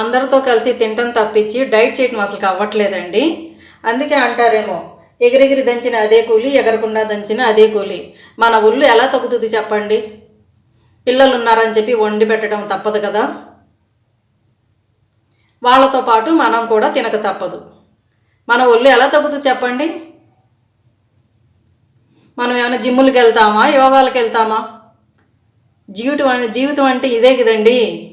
అందరితో కలిసి తినటం తప్పించి డైట్ చేయటం అసలు అవ్వట్లేదండి. అందుకే అంటారేమో ఎగిరెగిరి దంచిన అదే కూలి ఎగరకుండా దంచిన అదే కూలి. మన ఒళ్ళు ఎలా తగ్గుతుంది చెప్పండి? పిల్లలు ఉన్నారని చెప్పి వండి పెట్టడం తప్పదు కదా. వాళ్ళతో పాటు మనం కూడా తినక తప్పదు. మన ఒళ్ళు ఎలా తగ్గుతుంది చెప్పండి? మనం ఏమైనా జిమ్ములకి వెళ్తామా? యోగాలకు వెళ్తామా? జీవితం అనే జీవితం అంటే ఇదే కదండి.